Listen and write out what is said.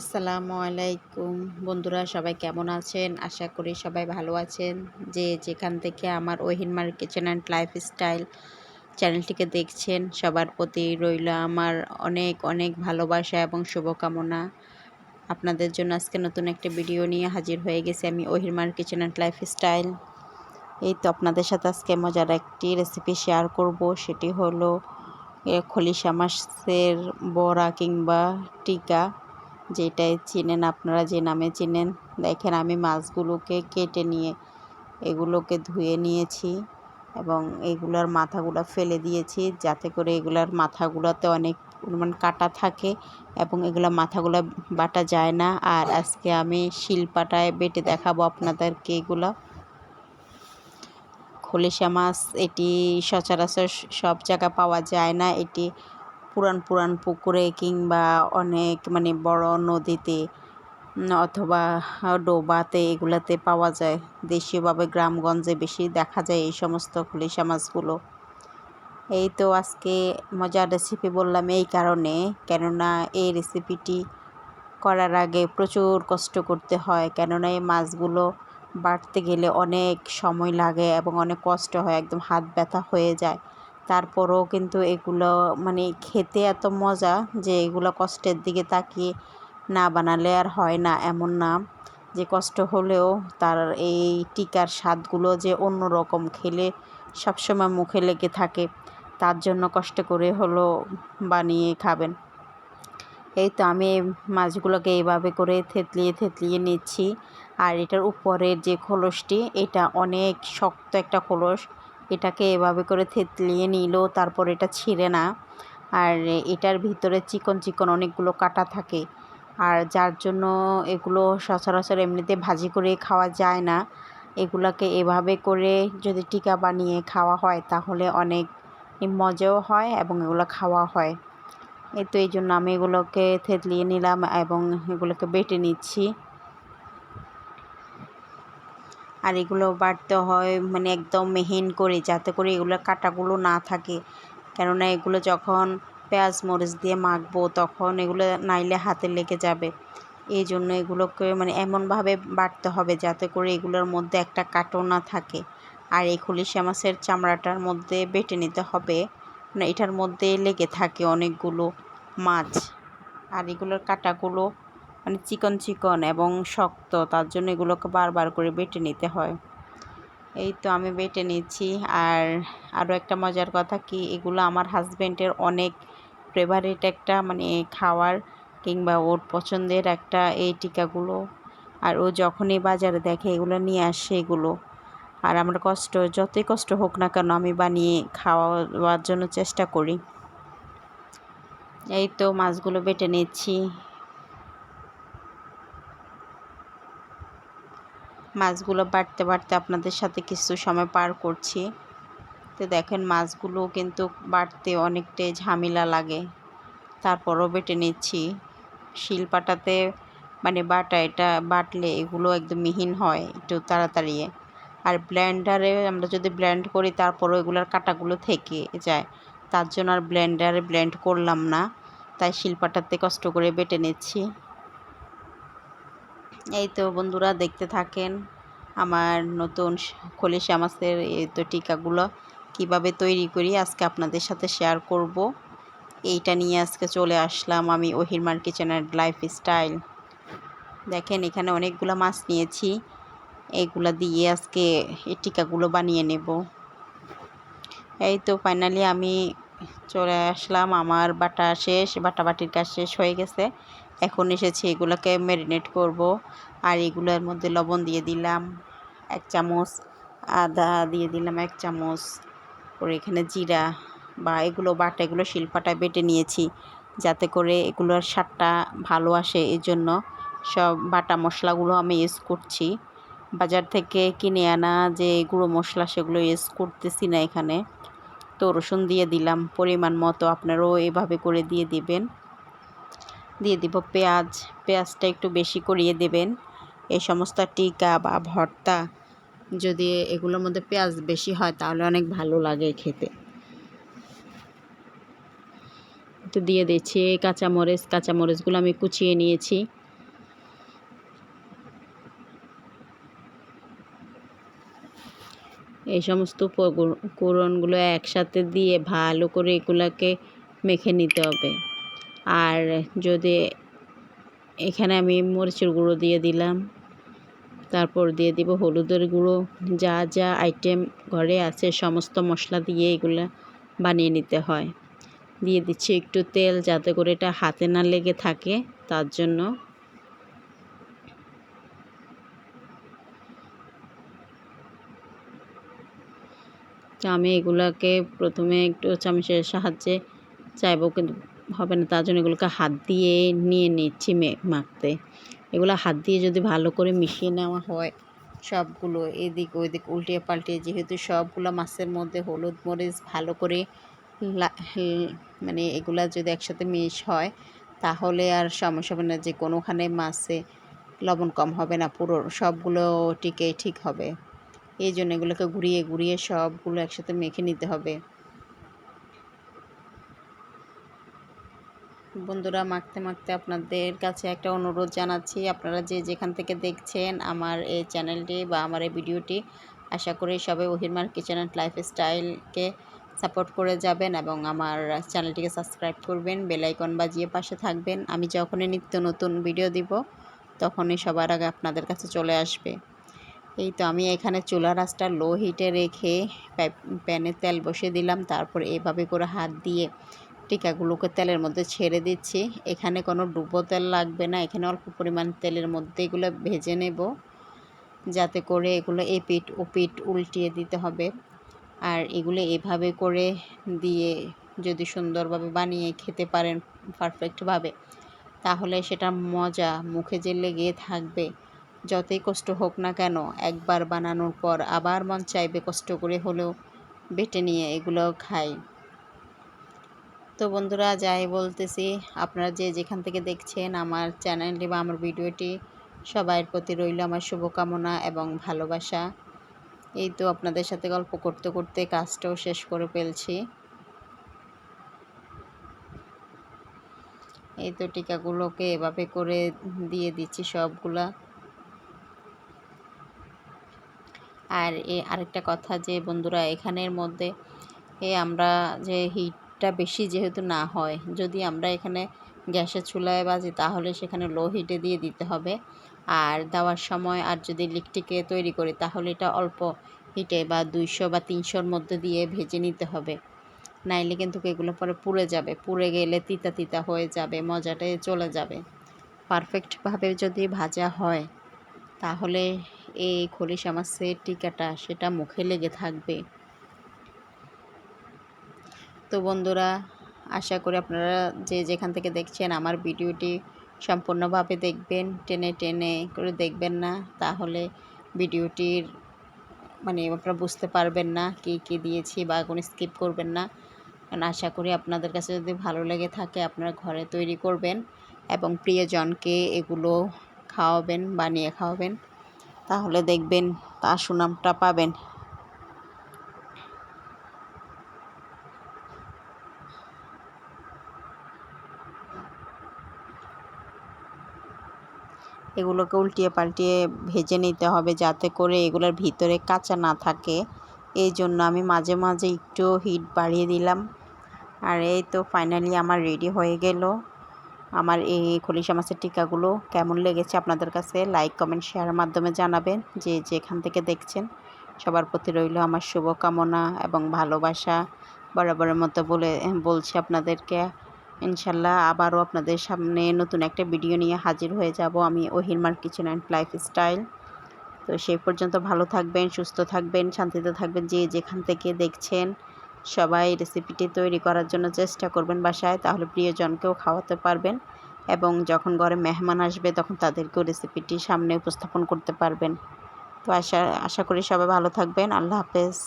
আসসালামু আলাইকুম। বন্ধুরা, সবাই কেমন আছেন? আশা করি সবাই ভালো আছেন। যে যেখান থেকে আমার ওহিনমার কিচেন অ্যান্ড লাইফস্টাইল চ্যানেলটিকে দেখছেন, সবার প্রতি রইল আমার অনেক অনেক ভালোবাসা এবং শুভকামনা। আপনাদের জন্য আজকে নতুন একটা ভিডিও নিয়ে হাজির হয়ে গেছি আমি ওহিরমার কিচেন অ্যান্ড লাইফস্টাইল। এই তো আপনাদের সাথে আজকে মজার একটি রেসিপি শেয়ার করব, সেটি হলো খলিশা মাছের বড়া কিংবা টিকা। যেটাই চিনেন, আপনারা যে নামে চিনেন। দেখেন, আমি মাছগুলোকে কেটে নিয়ে এগুলোকে ধুয়ে নিয়েছি এবং এগুলোর মাথাগুলো ফেলে দিয়েছি যাতে করে এগুলার মাথাগুলোতে অনেক পরিমাণ কাটা থাকে এবং এগুলো মাথাগুলো বাটা যায় না। আর আজকে আমি শিলপাটায় বেটে দেখাবো আপনাদেরকে এগুলো। খলিশা মাছ এটি সচরাচর সব জায়গা পাওয়া যায় না। এটি পুরান পুরান পুকুরে কিংবা অনেক মানে বড় নদীতে অথবা ডোবাতে এগুলাতে পাওয়া যায়। দেশীয়ভাবে গ্রামগঞ্জে বেশি দেখা যায় এই সমস্ত খুলিশা মাছগুলো এই তো আজকে মজার রেসিপি বললাম এই কারণে, কেননা এই রেসিপিটি করার আগে প্রচুর কষ্ট করতে হয়, কেননা এই মাছগুলো বাড়তে গেলে অনেক সময় লাগে এবং অনেক কষ্ট হয়, একদম হাত ব্যথা হয়ে যায়। তারপরেও কিন্তু এগুলো মানে খেতে এত মজা যে এগুলো কষ্টের দিকে তাকিয়ে না বানালে আর হয় না, এমন না। যে কষ্ট হলেও তার এই টিকার স্বাদগুলো যে অন্য রকম খেলে সবসময় মুখে লেগে থাকে, তার জন্য কষ্ট করে হলো বানিয়ে খাবেন। এই তো আমি মাছগুলোকে এইভাবে করে থেতলিয়ে থেতলিয়ে নিচ্ছি। আর এটার উপরের যে খোলসটি, এটা অনেক শক্ত একটা খোলস। এটাকে এভাবে করে থেতলিয়ে নিল, তারপর এটা ছিঁড়ে না। আর এটার ভিতরে চিকন চিকন অনেকগুলো কাটা থাকে। আর যার জন্য এগুলো সচরাচর এমনিতে ভাজি করে খাওয়া যায় না, এগুলোকে এভাবে করে যদি টিকা বানিয়ে খাওয়া হয়, তাহলে অনেক মজাও হয় এবং এগুলো খাওয়া হয়। এই তো এই জন্য আমি এগুলোকে থেতলিয়ে নিলাম এবং এগুলোকে বেটে নিচ্ছি। আর এগুলো বাটতে হয় মানে একদম মেহিন করে, যাতে করে এগুলো কাটাগুলো না থাকে। কেননা এগুলো যখন পেঁয়াজ মরিচ দিয়ে মাখবো তখন এগুলো নাইলে হাতে লেগে যাবে। এই জন্য এগুলোকে মানে এমনভাবে বাটতে হবে যাতে করে এগুলোর মধ্যে একটা কাটো না থাকে। আর এই খুলিশা মাছের চামড়াটার মধ্যে বেটে নিতে হবে। মানে এটার মধ্যে লেগে থাকে অনেকগুলো মাছ। আর এগুলোর কাটাগুলো মানে চিকন চিকন এবং শক্ত, তার জন্য এগুলোকে বারবার করে বেটে নিতে হয়। এই তো আমি বেটে নিচ্ছি। আর আরও একটা মজার কথা কি, এগুলো আমার হাজব্যান্ডের অনেক ফেভারিট একটা মানে খাওয়ার কিংবা ওর পছন্দের একটা এই টিকাগুলো। আর ও যখনই বাজারে দেখে এগুলো নিয়ে আসে এগুলো। আর আমার কষ্ট, যতই কষ্ট হোক না কেন আমি বানিয়ে খাওয়ার জন্য চেষ্টা করি। এই তো মাছগুলো বেটে নিচ্ছি। মাছগুলো বাড়তে বাড়তে আপনাদের সাথে কিছু সময় পার করছি। তো দেখেন মাছগুলো কিন্তু বাড়তে অনেকটাই ঝামেলা লাগে। তারপরও বেটে নিচ্ছি। শিলপাটাতে মানে বাটা এটা বাটলে এগুলো একদম মিহিন হয় একটু তাড়াতাড়ি। আর ব্লেন্ডারে আমরা যদি ব্লেন্ড করি তারপরও এগুলোর কাটাগুলো থেকে যায়। তার জন্য আর ব্লেন্ডারে ব্লেন্ড করলাম না। তাই শিলপাটাতে কষ্ট করে বেটে নিচ্ছি। এই তো বন্ধুরা দেখতে থাকেন আমার নতুন খলিশা মাছের এই তো টিকাগুলো কীভাবে তৈরি করি আজকে আপনাদের সাথে শেয়ার করব। এইটা নিয়ে আজকে চলে আসলাম আমি ওহিরমার কিচেনের লাইফ স্টাইল দেখেন এখানে অনেকগুলো মাছ নিয়েছি এইগুলো দিয়ে আজকে এই টিকাগুলো বানিয়ে নেব। এই তো ফাইনালি আমি চলে আসলাম। আমার বাটা শেষ বাটা বাটির কাজ শেষ হয়ে গেছে। এখন এসেছি এগুলোকে ম্যারিনেট করব আর এগুলোর মধ্যে লবণ দিয়ে দিলাম এক চামচ, আদা দিয়ে দিলাম এক চামচ করে এখানে জিরা বা এগুলো বাটা, এগুলো শিলপাটায় বেটে নিয়েছি যাতে করে এগুলোর স্বাদটা ভালো আসে। এই জন্য সব বাটা মশলাগুলো আমি ইউজ করছি। বাজার থেকে কিনে আনা যে গুঁড়ো মশলা সেগুলো ইউজ করতেছি না এখানে। তো রসুন দিয়ে দিলাম। পরিমাণ মতো আপনারাও এভাবে করে দিয়ে দিবেন। দিয়ে দিব পেঁয়াজ। পেঁয়াজটা একটু বেশি করিয়ে দেবেন। এই সমস্ত টিকা বা ভর্তা যদি এগুলোর মধ্যে পেঁয়াজ বেশি হয় তাহলে অনেক ভালো লাগে খেতে। তো দিয়ে দিচ্ছি কাঁচামরিচ। কাঁচামরিচগুলো আমি কুচিয়ে নিয়েছি। এই সমস্ত উপকরণগুলো একসাথে দিয়ে ভালো করে এগুলাকে মেখে নিতে হবে। আর যদি এখানে আমি মরিচের গুঁড়ো দিয়ে দিলাম, তারপর দিয়ে দিব হলুদের গুঁড়ো। যা যা আইটেম ঘরে আছে, সমস্ত মশলা দিয়ে এগুলো বানিয়ে নিতে হয়। দিয়ে দিচ্ছি একটু তেল যাতে করে এটা হাতে না লেগে থাকে, তার জন্য তো আমি এগুলাকে প্রথমে একটু চামচের সাহায্যে চাইব, কিন্তু হবে না, তার জন্য এগুলোকে হাত দিয়ে নিয়ে নিচ্ছি মাখতে। এগুলো হাত দিয়ে যদি ভালো করে মিশিয়ে নেওয়া হয় সবগুলো, এদিক ওইদিক উল্টিয়ে পাল্টিয়ে, যেহেতু সবগুলো মাছের মধ্যে হলুদ মরিচ ভালো করে মানে এগুলা যদি একসাথে মিশ হয়, তাহলে আর সমস্যা হবে না, যে কোনোখানে মাছে লবণ কম হবে না, পুরো সবগুলো টিকে ঠিক হবে। এই জন্য এগুলোকে ঘুরিয়ে ঘুরিয়ে সবগুলো একসাথে মেখে নিতে হবে। বন্ধুরা, মাখতে মাখতে আপনাদের কাছে একটা অনুরোধ জানাচ্ছি। আপনারা যে যেখান থেকে দেখছেন আমার এই চ্যানেলটি বা আমার এই ভিডিওটি, আশা করি সবাই ওহিরমার কিচেন অ্যান্ড লাইফ স্টাইলকে সাপোর্ট করে যাবেন এবং আমার চ্যানেলটিকে সাবস্ক্রাইব করবেন বেলাইকন বাজিয়ে পাশে থাকবেন। আমি যখনই নিত্য নতুন ভিডিও দিব, তখনই সবার আগে আপনাদের কাছে চলে আসবে। এই তো আমি এখানে চুলা রাসটা লো হিটে রেখে প্যানে তেল বসে দিলাম। তারপর এভাবে করে হাত দিয়ে টিকাগুলোকে তেলের মধ্যে ছেড়ে দিচ্ছি। এখানে কোনো ডুবো তেল লাগবে না। এখানে অল্প পরিমাণ তেলের মধ্যে এগুলো ভেজে নেব। যাতে করে এগুলো এপিট ওপিট উল্টিয়ে দিতে হবে। আর এগুলো এভাবে করে দিয়ে যদি সুন্দরভাবে বানিয়ে খেতে পারেন পারফেক্টভাবে তাহলে সেটা মজা, মুখে যে লেগে থাকবে যতই কষ্ট হোক না কেন, একবার বানানোর পর আবার মন চাইবে কষ্ট করে হলেও বেটে নিয়ে এগুলো খাই। তো বন্ধুরা, যাই বলতেছি, আপনারা যে যেখান থেকে দেখছেন আমার চ্যানেলটি বা আমার ভিডিওটি, সবাইয়ের প্রতি রইল আমার শুভকামনা এবং ভালোবাসা। এই তো আপনাদের সাথে গল্প করতে করতে কাজটাও শেষ করে ফেলছি। এই তো টিকাগুলোকে এভাবে করে দিয়ে দিচ্ছি সবগুলা। আর এ আরেকটা কথা যে, বন্ধুরা, এখানের মধ্যে এ আমরা যে হিটটা বেশি যেহেতু না হয়, যদি আমরা এখানে গ্যাসের চুলায় বাজি, তাহলে সেখানে লো হিটে দিয়ে দিতে হবে। আর দেওয়ার সময় আর যদি লিকটিকে তৈরি করি, তাহলে এটা অল্প হিটে বা দুইশো বা তিনশোর মধ্যে দিয়ে ভেজে নিতে হবে। নাইলে কিন্তু এগুলো পরে পুড়ে যাবে, পুড়ে গেলে তিতা তিতা হয়ে যাবে, মজাটাই চলে যাবে। পারফেক্টভাবে যদি ভাজা হয়, তাহলে এই খলিশা মাছের টিকাটা সেটা মুখে লেগে থাকবে। তো বন্ধুরা, আশা করি আপনারা যে যেখান থেকে দেখছেন আমার ভিডিওটি সম্পূর্ণভাবে দেখবেন। টেনে টেনে করে দেখবেন না, তাহলে ভিডিওটির মানে আপনারা বুঝতে পারবেন না কী কী দিয়েছি বা কোনো স্কিপ করবেন না। কারণ আশা করি আপনাদের কাছে যদি ভালো লেগে থাকে আপনারা ঘরে তৈরি করবেন এবং প্রিয়জনকে এগুলো খাওয়াবেন, বানিয়ে খাওয়াবেন। তাহলে দেখবেন তার সুনামটা পাবেন। এগুলোকে উল্টিয়ে পাল্টিয়ে ভেজে নিতে হবে যাতে করে এগুলোর ভিতরে কাঁচা না থাকে। এই জন্য আমি মাঝে মাঝে একটু হিট বাড়িয়ে দিলাম। আর এই তো ফাইনালি আমার রেডি হয়ে গেল। আমার এই খলিশা মাছের টিকাগুলো কেমন লেগেছে আপনাদের কাছে? লাইক কমেন্ট শেয়ারের মাধ্যমে জানাবেন যে যেখান থেকে দেখছেন। সবার প্রতি রইল আমার শুভকামনা এবং ভালোবাসা। বরাবরের মতো বলে, বলছি আপনাদেরকে, ইনশাল্লাহ আবারও আপনাদের সামনে নতুন একটা ভিডিও নিয়ে হাজির হয়ে যাব আমি ওহিরমার কিচেন অ্যান্ড লাইফ স্টাইল তো সেই পর্যন্ত ভালো থাকবেন, সুস্থ থাকবেন, শান্তিতে থাকবেন, যে যেখান থেকে দেখছেন। সবাই রেসিপিটি তৈরি করার জন্য চেষ্টা করবেন বাসায়, তাহলে প্রিয়জনকেও খাওয়াতে পারবেন এবং যখন ঘরে মেহমান আসবে তখন তাদেরকেও রেসিপিটি সামনে উপস্থাপন করতে পারবেন। তো আশা আশা করি সবাই ভালো থাকবেন। আল্লাহ হাফেজ।